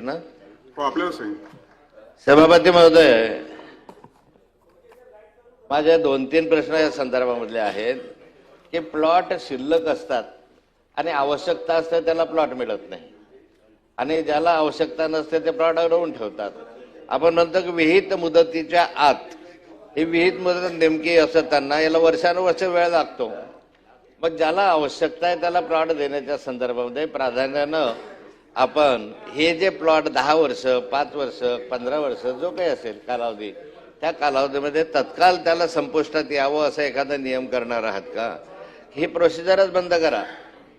ना हो आपल्याला सभापती महोदय माझे दोन तीन प्रश्न या संदर्भामधले आहेत की प्लॉट शिल्लक असतात आणि आवश्यकता असते त्याला प्लॉट मिळत नाही. आणि ज्याला आवश्यकता नसते ते प्लॉट अडवून ठेवतात. आपण म्हणतो की विहित मुदतीच्या आत ही विहित मुदत नेमकी असताना याला वर्षानुवर्ष वेळ लागतो. मग ज्याला आवश्यकता आहे त्याला प्लॉट देण्याच्या संदर्भामध्ये प्राधान्यानं आपण हे जे प्लॉट दहा वर्ष पाच वर्ष पंधरा वर्ष जो काही असेल कालावधी त्या कालावधीमध्ये तत्काल त्याला संपुष्टात यावं असा एखादा नियम करणार आहात का? ही प्रोसिजरच बंद करा.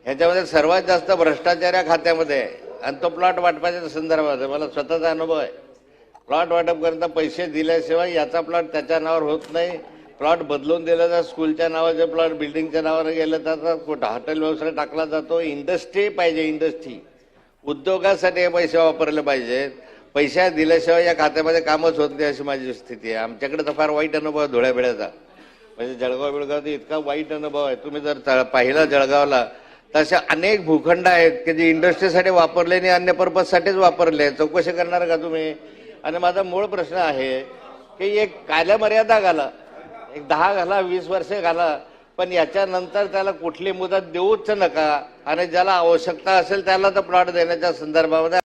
ह्याच्यामध्ये सर्वात जास्त भ्रष्टाचार या खात्यामध्ये आहे आणि तो प्लॉट वाटपाच्या संदर्भात आहे मला स्वतःचा अनुभव आहे. प्लॉट वाटप करता पैसे दिल्याशिवाय याचा प्लॉट त्याच्या नावावर होत नाही. प्लॉट बदलून दिलं जात स्कूलच्या नावाचे प्लॉट बिल्डिंगच्या नावावर गेलं तर कुठं हॉटेल व्यवसाय टाकला जातो. इंडस्ट्री पाहिजे इंडस्ट्री उद्योगासाठी हे पैसे वापरले पाहिजेत पैसा दिल्याशिवाय या खात्यामध्ये कामच होत नाही अशी माझी स्थिती आहे. आमच्याकडे तर फार वाईट अनुभव आहे धुळ्याबिळ्याचा. म्हणजे जळगाव बिळगाव इतका वाईट अनुभव आहे. तुम्ही जर पाहिला जळगावला तर असे अनेक भूखंड आहेत की जे इंडस्ट्रीसाठी वापरले आणि अन्य पर्पजसाठीच वापरले. चौकशी करणार का तुम्ही? आणि माझा मूळ प्रश्न आहे की एक कालमर्यादा घाला. एक दहा घाला वीस वर्षे घाला. पण याच्यानंतर त्याला कुठली मुदत देऊच नका. आणि ज्याला आवश्यकता असेल त्याला तर प्लॉट देण्याच्या संदर्भामध्ये